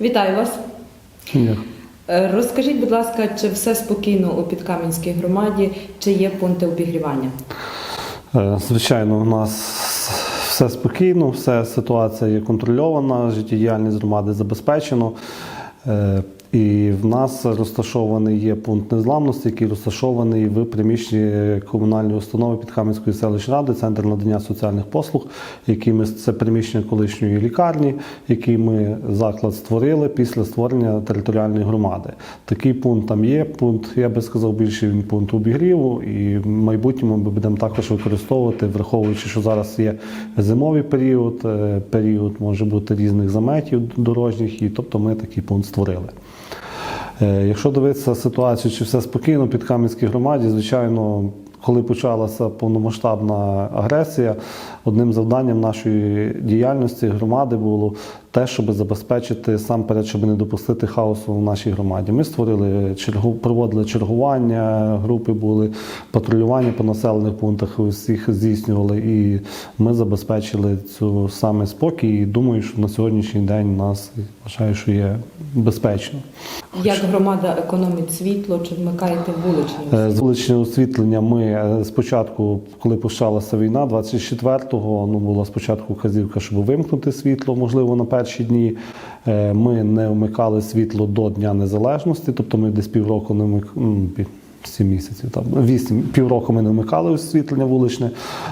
Вітаю вас. Ні. Е, Розкажіть, будь ласка, чи все спокійно у Підкам'янській громаді, чи є пункти обігрівання? Е, Звичайно, у нас все спокійно, все ситуація є контрольована, життєдіяльність громади забезпечено. І в нас розташований є пункт незламності, який розташований в приміщенні комунальної установи Підхам'янської селищної ради, центр надання соціальних послуг, який ми це приміщення колишньої лікарні, який ми заклад створили після створення територіальної громади. Такий пункт там є. Пункт, я би сказав, більше він пункт обігріву, і в майбутньому ми будемо також використовувати, враховуючи, що зараз є зимовий період, е, період може бути різних заметів дорожніх, і тобто ми такий пункт створили. Е, Якщо дивитися ситуацію, чи все спокійно під Кам'янській громаді, звичайно, коли почалася повномасштабна агресія, одним завданням нашої діяльності громади було те, щоб забезпечити сам перед, щоб не допустити хаосу в нашій громаді. Ми створили чергу, проводили чергування, групи були патрулювання по населених пунктах, усіх здійснювали, і ми забезпечили цю саме спокій. І думаю, що на сьогоднішній день у нас вважаю, що є безпечно. Як громада економить світло, чи вмикаєте вуличні? Е, З вуличного освітлення ми е, спочатку, коли почалася війна, 24-го, ну була спочатку вказівка, щоб вимкнути світло, можливо, на перші дні. Е, Ми не вмикали світло до Дня Незалежності, тобто ми десь півроку не вмикали. Сім місяців там вісім півроку ми не вмикали освітлення вуличне.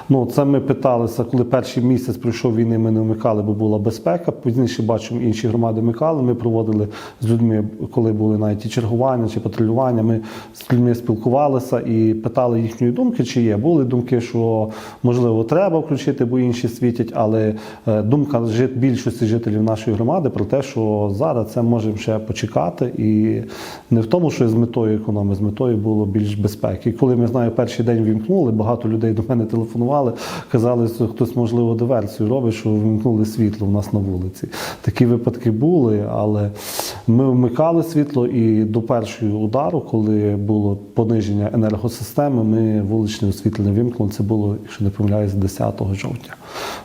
Ну це ми питалися, коли перший місяць пройшов війни, ми не вмикали, бо була безпека. Пізніше бачимо, інші громади вмикали. Ми проводили з людьми, коли були навіть і чергування чи патрулювання. Ми з людьми спілкувалися і питали їхньої думки, чи є. Були думки, що можливо треба включити, бо інші світять. Але е, думка більшості жителів нашої громади про те, що зараз це можемо ще почекати, і не в тому, що з метою економії, з метою було більш безпеки. І коли ми знаю, перший день вімкнули, багато людей до мене телефонували, казали, що хтось можливо диверсію робить, що вимкнули світло в нас на вулиці. Такі випадки були, але ми вмикали світло і до першого удару, коли було пониження енергосистеми, ми вуличне освітлення вимкнули. Це було, якщо не помиляюсь, 10 жовтня.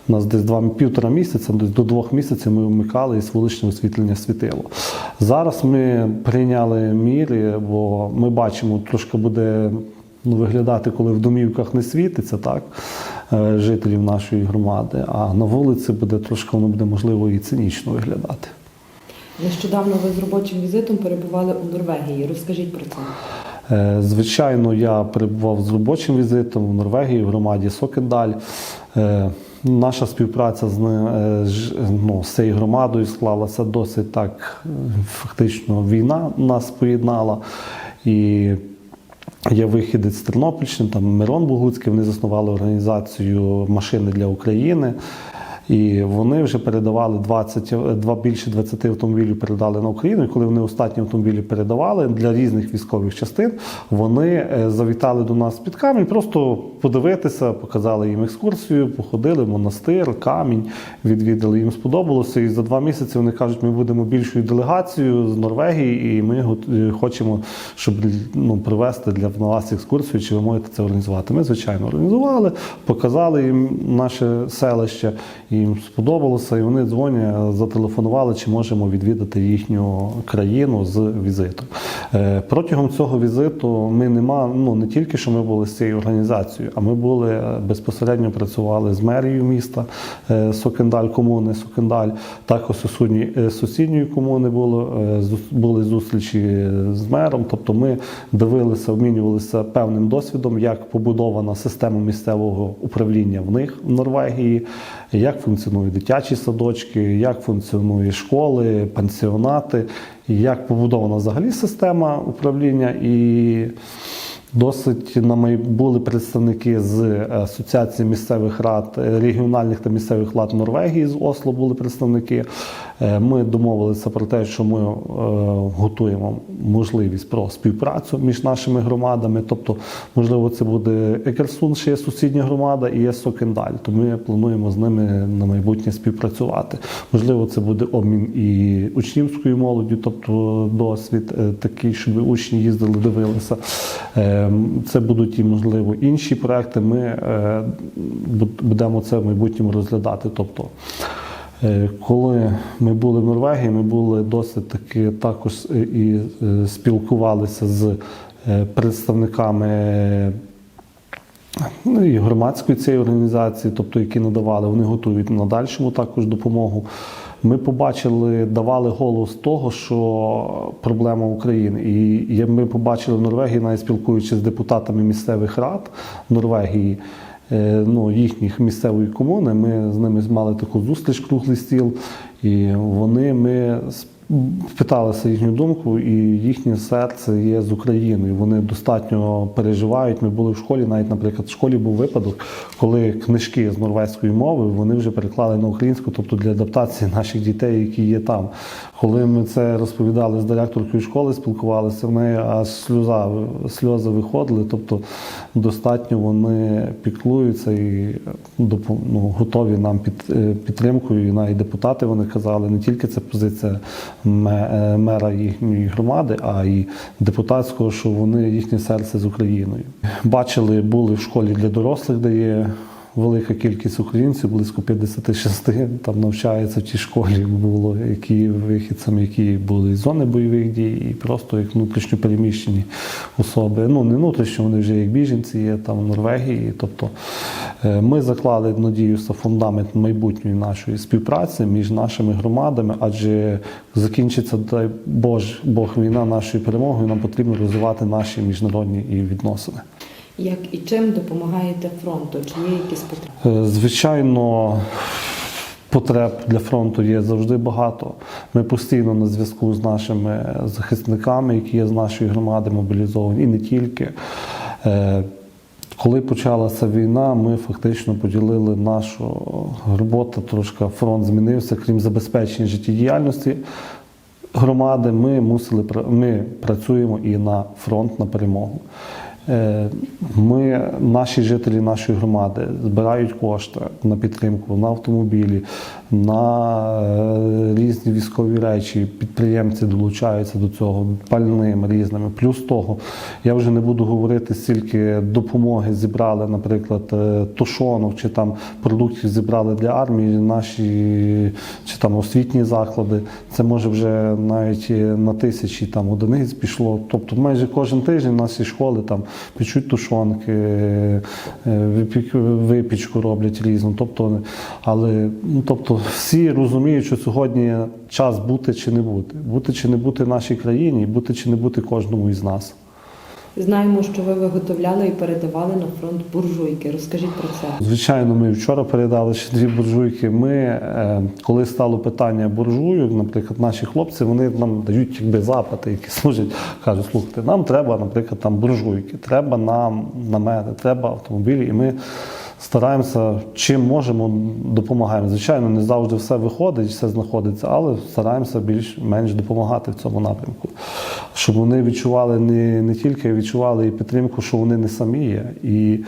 У нас десь два півтора місяця, десь до двох місяців ми вмикали і вуличне освітлення світило. Зараз ми прийняли міри, бо ми бачимо, трошки буде ну, виглядати, коли в домівках не світиться, так, е, жителів нашої громади, а на вулиці буде трошки воно буде можливо і цинічно виглядати. Нещодавно ви з робочим візитом перебували у Норвегії. Розкажіть про це. Е, Звичайно, я перебував з робочим візитом в Норвегії, в громаді Сокендаль. Е, Наша співпраця з, ну, з цією громадою склалася досить так. Фактично, війна нас поєднала. І Є вихід з Тернопільщини, там Мирон Богуцький, вони заснували організацію Машини для України. І вони вже передавали 20, е, два, більше 20 автомобілів передали на Україну. І коли вони останні автомобілі передавали для різних військових частин, вони е, завітали до нас під камінь, просто подивитися, показали їм екскурсію, походили монастир, камінь, відвідали. Їм сподобалося. І за два місяці вони кажуть, ми будемо більшою делегацією з Норвегії, і ми е, хочемо, щоб ну, привезти для вас екскурсію, чи ви можете це організувати. Ми, звичайно, організували, показали їм наше селище, їм сподобалося, і вони дзвонять, зателефонували, чи можемо відвідати їхню країну з візитом. Е, Протягом цього візиту ми нема, ну не тільки що ми були з цією організацією, а ми були е, безпосередньо працювали з мерією міста е, Сокендаль, комуни Сокендаль, також сусідньої, е, сусідньої комуни було, е, були зустрічі з мером. Тобто ми дивилися, обмінювалися певним досвідом, як побудована система місцевого управління в них в Норвегії, як функціонують дитячі садочки, як функціонують школи, пансіонати, як побудована взагалі система управління і. Досить на були представники з е, Асоціації місцевих рад, регіональних та місцевих рад Норвегії з Осло були представники. Е, Ми домовилися про те, що ми е, готуємо можливість про співпрацю між нашими громадами. Тобто, можливо, це буде Екерсун, ще є сусідня громада, і є Сокендаль. То ми плануємо з ними на майбутнє співпрацювати. Можливо, це буде обмін і учнівською молоддю, тобто досвід е, такий, щоб учні їздили, дивилися. Це будуть і можливо інші проекти. Ми будемо це в майбутньому розглядати. Тобто Коли ми були в Норвегії, ми були досить таки також е, і е, спілкувалися з е, представниками ну, і громадської цієї організації, тобто які надавали, вони готують на дальшому також допомогу. Ми побачили, давали голос того, що проблема України. І ми побачили в Норвегії, навіть спілкуючись з депутатами місцевих рад Норвегії, е, ну, їхніх місцевої комуни. Ми з ними мали таку зустріч, круглий стіл, і вони ми Питалися їхню думку, і їхнє серце є з Україною. Вони достатньо переживають. Ми були в школі, навіть, наприклад, в школі був випадок, коли книжки з норвезької мови вони вже переклали на українську, тобто для адаптації наших дітей, які є там. Коли ми це розповідали з директоркою школи, спілкувалися, в неї аж сльоза, сльози виходили. Тобто достатньо вони піклуються і ну, готові нам під е, підтримкою. І навіть депутати вони казали, не тільки це позиція мера їхньої громади, а й депутатського, що вони їхнє серце з Україною. Бачили, були в школі для дорослих, де є. Велика кількість українців, близько 56 там навчається в тій школі. Було які вихідцями, які були з зони бойових дій, і просто як внутрішньо переміщені особи. Ну не внутрішньо, вони вже як біженці є там в Норвегії. Тобто е, ми заклали надіюся фундамент майбутньої нашої співпраці між нашими громадами, адже закінчиться дай Бож Бог війна нашою перемогою. Нам потрібно розвивати наші міжнародні відносини. Як і чим допомагаєте фронту? Чи є якісь потреби? Е, Звичайно, потреб для фронту є завжди багато. Ми постійно на зв'язку з нашими захисниками, які є з нашої громади мобілізовані, і не тільки. Е, Коли почалася війна, ми фактично поділили нашу роботу, трошки фронт змінився, крім забезпечення життєдіяльності громади, ми мусили ми працюємо і на фронт на перемогу. Е, Ми, наші жителі нашої громади, збирають кошти на підтримку на автомобілі, на е, різні військові речі. Підприємці долучаються до цього пальним різними. Плюс того, я вже не буду говорити, стільки допомоги зібрали, наприклад, е, тушонок чи там продуктів зібрали для армії, наші чи там освітні заклади. Це може вже навіть е, на тисячі там одиниць пішло. Тобто майже кожен тиждень наші школи там печуть тушонки, випічку роблять різну. Тобто, але ну, тобто всі розуміють, що сьогодні час бути чи не бути, бути чи не бути нашій країні, бути чи не бути кожному із нас. Знаємо, що ви виготовляли і передавали на фронт буржуйки. Розкажіть про це. Звичайно, ми вчора передали ще дві буржуйки. Ми, е, коли стало питання буржуйок, наприклад, наші хлопці, вони нам дають якби запити, які служать, кажуть, слухайте, нам треба, наприклад, там буржуйки, треба нам намети, треба автомобілі. І ми стараємося, чим можемо, допомагаємо. Звичайно, не завжди все виходить, все знаходиться, але стараємося більш-менш допомагати в цьому напрямку, щоб вони відчували не, не тільки відчували і підтримку, що вони не самі є. І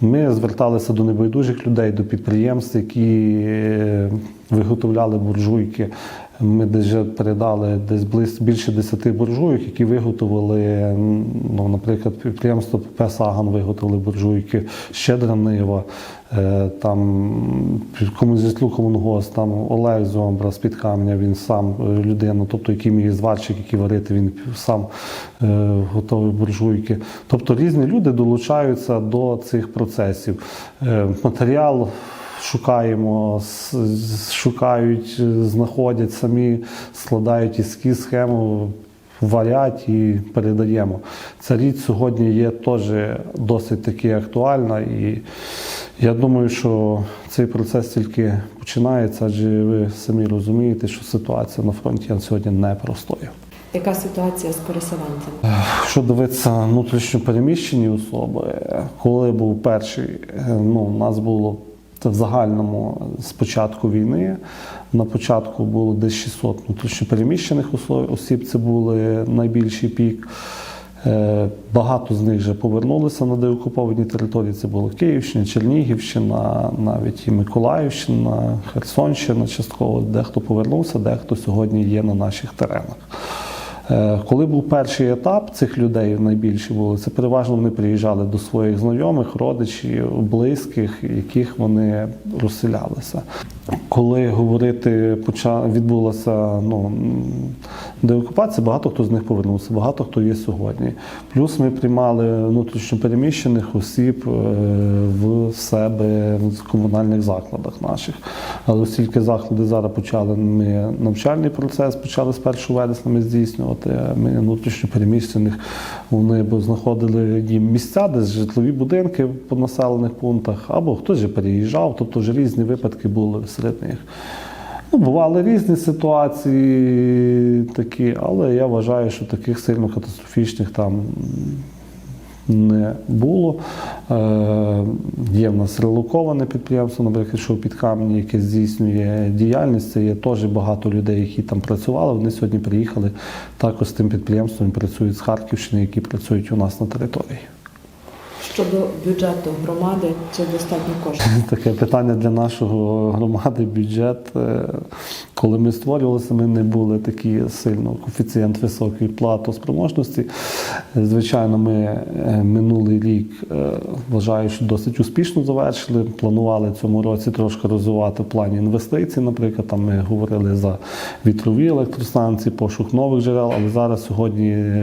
ми зверталися до небайдужих людей, до підприємств, які е, виготовляли буржуйки. Ми десь передали десь близько більше 10 буржуйок, які виготовили, ну, наприклад, підприємство ПП Саган виготовили буржуйки, Щедра Нива, е, там комусь житлу комунгос, там Олег Зомбра з-під каменя, він сам е, людина, тобто який міг зварчик, який варити, він сам е, готовий буржуйки. Тобто різні люди долучаються до цих процесів. Матеріал шукаємо, шукають, знаходять самі, складають ескіз, схему, варять і передаємо. Ця річ сьогодні є теж досить таки актуальна, і я думаю, що цей процес тільки починається, адже ви самі розумієте, що ситуація на фронті сьогодні непростою. Яка ситуація з переселенцями? Що дивиться внутрішньо переміщені особи, коли був перший, ну у нас було це в загальному з початку війни. На початку було десь 600 внутрішньопереміщених осо- осіб. Це були найбільший пік. Е, Багато з них вже повернулися на деокуповані території. Це було Київщина, Чернігівщина, навіть і Миколаївщина, Херсонщина частково. Дехто повернувся, дехто сьогодні є на наших теренах. Е, Коли був перший етап цих людей, найбільші були, це переважно вони приїжджали до своїх знайомих, родичів, близьких, яких вони розселялися. Коли говорити відбулася ну, деокупація, багато хто з них повернувся, багато хто є сьогодні. Плюс ми приймали внутрішньопереміщених осіб е, в себе в комунальних закладах наших. Але оскільки заклади зараз почали ми навчальний процес, почали з 1 вересня ми здійснювати. Ми внутрішньопереміщених вони б знаходили їм місця, десь житлові будинки по населених пунктах, або хтось же переїжджав, тобто вже різні випадки були серед них. Ну, бували різні ситуації такі, але я вважаю, що таких сильно катастрофічних там не було. Е, є в нас релоковане підприємство, наприклад, що під камені, яке здійснює діяльність. Це є теж багато людей, які там працювали. Вони сьогодні приїхали також з тим підприємством, працюють з Харківщини, які працюють у нас на території. Щодо бюджету громади, чи достатньо коштів? Таке питання для нашого громади, бюджет. Е, Коли ми створювалися, ми не були такі сильно коефіцієнт високої платоспроможності. Звичайно, ми е, минулий рік е, вважаю, що досить успішно завершили. Планували цьому році трошки розвивати в плані інвестицій. Наприклад, там ми говорили за вітрові електростанції, пошук нових джерел, але зараз сьогодні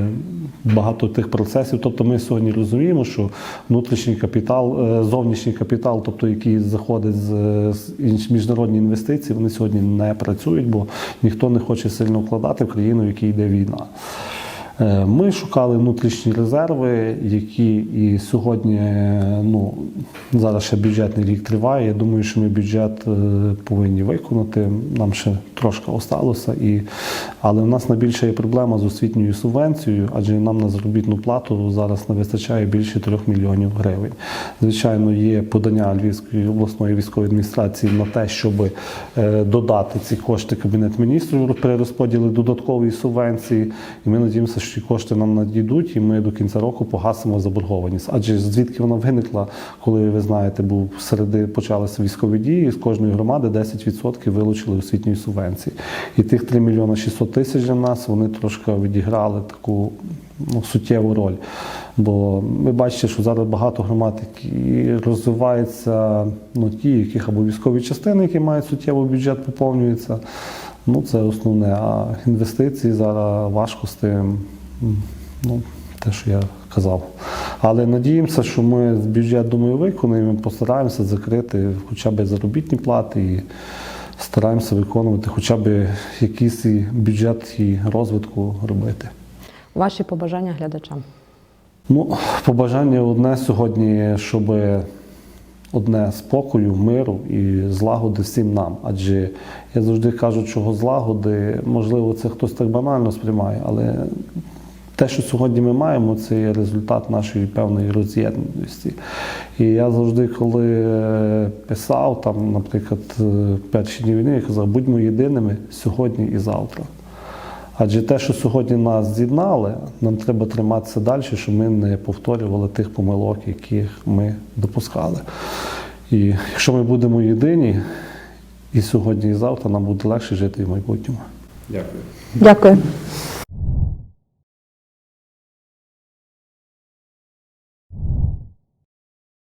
багато тих процесів. Тобто ми сьогодні розуміємо, що внутрішній капітал, е, зовнішній капітал, тобто який заходить з, міжнародні інвестиції, вони сьогодні не працюють, бо ніхто не хоче сильно вкладати в країну, в якій йде війна. Е, Ми шукали внутрішні резерви, які і сьогодні, е, ну зараз ще бюджетний рік триває. Я думаю, що ми бюджет е, повинні виконати. Нам ще трошки осталося. І, але в нас найбільша є проблема з освітньою субвенцією, адже нам на заробітну плату зараз не вистачає більше 3 мільйонів гривень. Звичайно, є подання Львівської обласної військової адміністрації на те, щоб додати ці кошти Кабінет міністрів при розподілі додаткової субвенції. І ми надіємося, що кошти нам надійдуть, і ми до кінця року погасимо заборгованість. Адже звідки вона виникла, коли ви знаєте, був середи почалися військові дії, з кожної громади 10% вилучили освітньої субвенції. І тих 3 мільйони 600 тисяч для нас вони трошки відіграли таку ну, суттєву роль. Бо ви бачите, що зараз багато громад, які розвиваються, ну ті, яких або військові частини, які мають суттєвий бюджет, поповнюються. Ну, це основне. А інвестиції зараз важко з тим, ну, те, що я казав. Але надіємося, що ми бюджет, думаю, виконуємо, постараємося закрити хоча б заробітні плати і стараємося виконувати хоча б якийсь і бюджет і розвитку робити. Ваші побажання глядачам. Ну, побажання одне сьогодні, щоб одне спокою, миру і злагоди всім нам. Адже я завжди кажу, чого злагоди, можливо, це хтось так банально сприймає, але те, що сьогодні ми маємо, це є результат нашої певної роз'єднаності. І я завжди, коли е, писав, там, наприклад, е, перші дні війни, я казав, будьмо єдиними сьогодні і завтра. Адже те, що сьогодні нас з'єднали, нам треба триматися далі, щоб ми не повторювали тих помилок, яких ми допускали. І якщо ми будемо єдині, і сьогодні, і завтра нам буде легше жити і в майбутньому. Дякую. Дякую.